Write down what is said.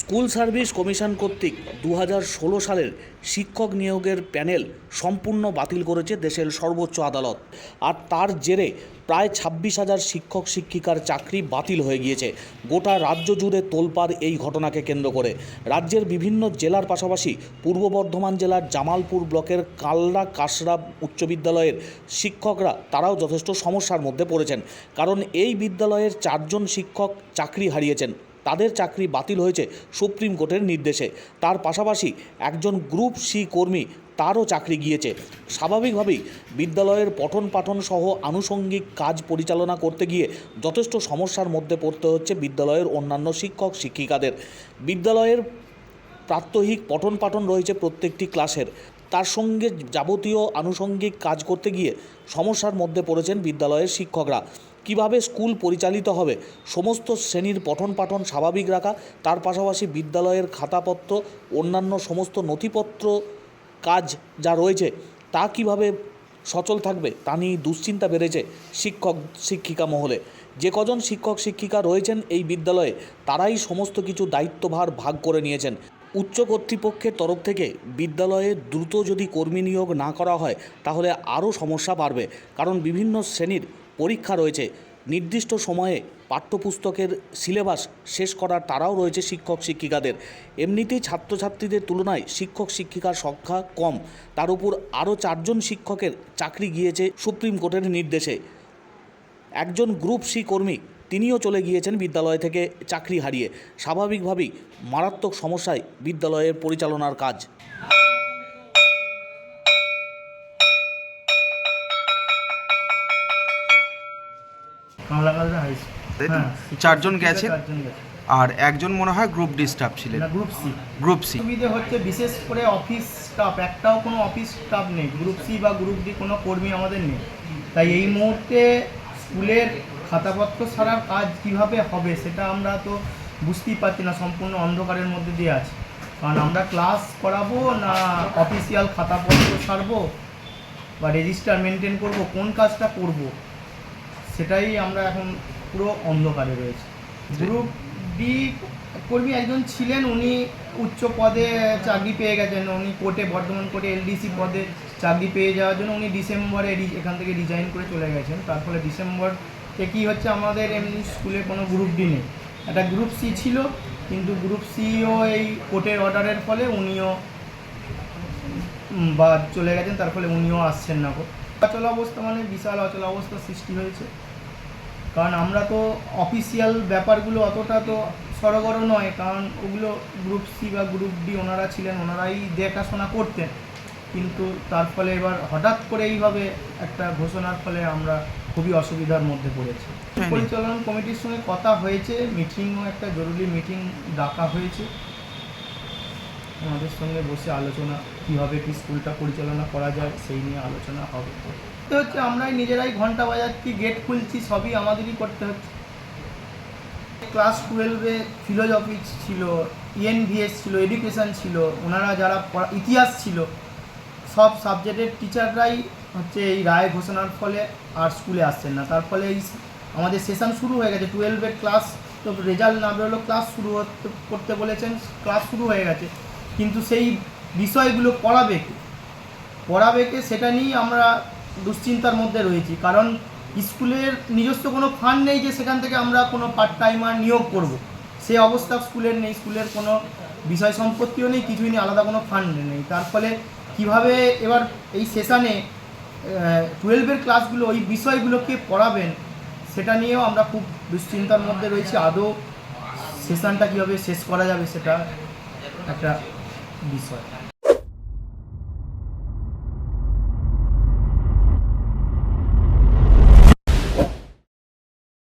School service commission কর্তৃক দু হাজার ষোলো সালের শিক্ষক নিয়োগের প্যানেল সম্পূর্ণ বাতিল করেছে দেশের সর্বোচ্চ আদালত। আর তার জেরে প্রায় ছাব্বিশ হাজার শিক্ষক শিক্ষিকার চাকরি বাতিল হয়ে গিয়েছে। গোটা রাজ্য জুড়ে তোলপাড় এই ঘটনাকে কেন্দ্র করে। রাজ্যের বিভিন্ন জেলার পাশাপাশি পূর্ব বর্ধমান জেলার জামালপুর ব্লকের কালনা কাসরা উচ্চ বিদ্যালয়ের শিক্ষকরা তারাও যথেষ্ট সমস্যার মধ্যে পড়েছেন। কারণ এই বিদ্যালয়ের চারজন শিক্ষক চাকরি হারিয়েছেন। তাদের চাকরি বাতিল হয়েছে সুপ্রিম কোর্টের নির্দেশে। তার পাশাপাশি একজন গ্রুপ সি কর্মী তারও চাকরি গিয়েছে। স্বাভাবিকভাবেই বিদ্যালয়ের পঠন পাঠন সহ আনুষঙ্গিক কাজ পরিচালনা করতে গিয়ে যথেষ্ট সমস্যার মধ্যে পড়তে হচ্ছে বিদ্যালয়ের অন্যান্য শিক্ষক, শিক্ষিকাদের। বিদ্যালয়ের প্রাত্যহিক পঠন পাঠন রয়েছে প্রত্যেকটি ক্লাসের। তার সঙ্গে যাবতীয় আনুষঙ্গিক কাজ করতে গিয়ে সমস্যার মধ্যে পড়েছেন বিদ্যালয়ের শিক্ষকরা। কীভাবে স্কুল পরিচালিত হবে? সমস্ত শ্রেণির পঠন পাঠন স্বাভাবিক রাখা, তার পাশাপাশি বিদ্যালয়ের খাতাপত্র, অন্যান্য সমস্ত নথিপত্র কাজ যা রয়েছে, তা কীভাবে সচল থাকবে, তা নিয়ে দুশ্চিন্তা বেড়েছে শিক্ষক শিক্ষিকা মহলে। যে কজন শিক্ষক শিক্ষিকা রয়েছেন এই বিদ্যালয়ে, তারাই সমস্ত কিছু দায়িত্বভার ভাগ করে নিয়েছেন। উচ্চ কর্তৃপক্ষের তরফ থেকে বিদ্যালয়ে দ্রুত যদি কর্মী নিয়োগ না করা হয়, তাহলে আরও সমস্যা বাড়বে। কারণ বিভিন্ন শ্রেণির পরীক্ষা রয়েছে। নির্দিষ্ট সময়ে পাঠ্যপুস্তকের সিলেবাস শেষ করার তারাও রয়েছে শিক্ষক শিক্ষিকাদের। এমনিতেই ছাত্রছাত্রীদের তুলনায় শিক্ষক শিক্ষিকার সংখ্যা কম। তার উপর আরও চারজন শিক্ষকের চাকরি গিয়েছে সুপ্রিম কোর্টের নির্দেশে। একজন গ্রুপ সি কর্মী তিনিও চলে গিয়েছেন বিদ্যালয় থেকে চাকরি হারিয়ে। স্বাভাবিকভাবেই মারাত্মক সমস্যায় বিদ্যালয়ের পরিচালনার কাজ? হ্যাঁ, চারজন গেছে? আর একজন মনে হয় গ্রুপ ডি স্টাফ ছিলেন গ্রুপ সি গ্রুপ সি সুবিধে হচ্ছে বিশেষ করে অফিস স্টাফ একটাও কোনো অফিস স্টাফ নেই। গ্রুপ সি বা গ্রুপ ডি কোনো কর্মী আমাদের নেই। তাই এই মুহূর্তে স্কুলের খাতাপত্র ছাড়ার কাজ কীভাবে হবে সেটা আমরা তো বুঝতেই পারছি না, সম্পূর্ণ অন্ধকারের মধ্যে দিয়ে আছি। কারণ আমরা ক্লাস করাবো না অফিসিয়াল খাতাপত্র সারবো বা রেজিস্টার মেনটেন করব, কোন কাজটা করব, সেটাই আমরা এখন পুরো অন্ধকারে রয়েছে। গ্রুপ ডি কর্মী একজন ছিলেন, উনি উচ্চ পদে চাকরি পেয়ে গেছেন, উনি কোর্টে বর্ধমান কোর্টে এলডিসি পদে চাকরি পেয়ে যাওয়ার জন্য উনি ডিসেম্বরে এখান থেকে রিজাইন করে চলে গেছেন। তার ফলে ডিসেম্বর থেকে কী হচ্ছে, আমাদের এমনি স্কুলে কোনো গ্রুপ ডি নেই। একটা গ্রুপ সি ছিল, কিন্তু গ্রুপ সিও এই কোর্টের অর্ডারের ফলে উনিও বা চলে গেছেন, তার ফলে উনিও আসছেন না। অচল অবস্থা মানে বিশাল অচল অবস্থার সৃষ্টি হয়েছে। কারণ আমরা তো অফিসিয়াল ব্যাপারগুলো অতটা তো সরগর নয়, কারণ ওগুলো গ্রুপ সি বা গ্রুপ ডি ওনারা ছিলেন, ওনারাই দেখাশোনা করতেন। কিন্তু তার ফলে এবার হঠাৎ করে এইভাবে একটা ঘোষণার ফলে আমরা খুবই অসুবিধার মধ্যে পড়েছে। পরিচালন কমিটির সঙ্গে কথা হয়েছে মিটিংও একটা জরুরি মিটিং ডাকা হয়েছে। আমাদের সঙ্গে বসে আলোচনা কীভাবে কি স্কুলটা পরিচালনা করা যায় সেই নিয়ে আলোচনা হবে। তো হচ্ছে আমরাই নিজেরাই ঘণ্টা বাজাচ্ছি গেট খুলছি সবই আমাদেরই করতে হচ্ছে। ক্লাস টুয়েলভে ফিলোজফি ছিল ইএনভিএস ছিল এডুকেশন ছিল ওনারা যারা ইতিহাস ছিল সব সাবজেক্টের টিচাররাই হচ্ছে এই রায় ঘোষণার ফলে আর স্কুলে আসছেন না। তার ফলে এই আমাদের সেশন শুরু হয়ে গেছে। টুয়েলভের ক্লাস তো রেজাল্ট না বেরোলো ক্লাস শুরু করতে বলেছেন ক্লাস শুরু হয়ে গেছে। কিন্তু সেই বিষয়গুলো পড়াবে কে? পড়াবে কে সেটা নিয়েই আমরা দুশ্চিন্তার মধ্যে রয়েছি। কারণ স্কুলের নিজস্ব কোনো ফান্ড নেই যে সেখান থেকে আমরা কোনো পার্ট টাইমার নিয়োগ করব। সে অবস্থা স্কুলের নেই। স্কুলের কোনো বিষয় সম্পত্তিও নেই, কিছুই নেই, আলাদা কোনো ফান্ড নেই। তার ফলে কীভাবে এবার এই সেশানে টুয়েলভের ক্লাসগুলো ওই বিষয়গুলোকে পড়াবেন, সেটা নিয়েও আমরা খুব দুশ্চিন্তার মধ্যে রয়েছি। আদৌ সেশনটা কীভাবে শেষ করা যাবে সেটা একটা বিষয়।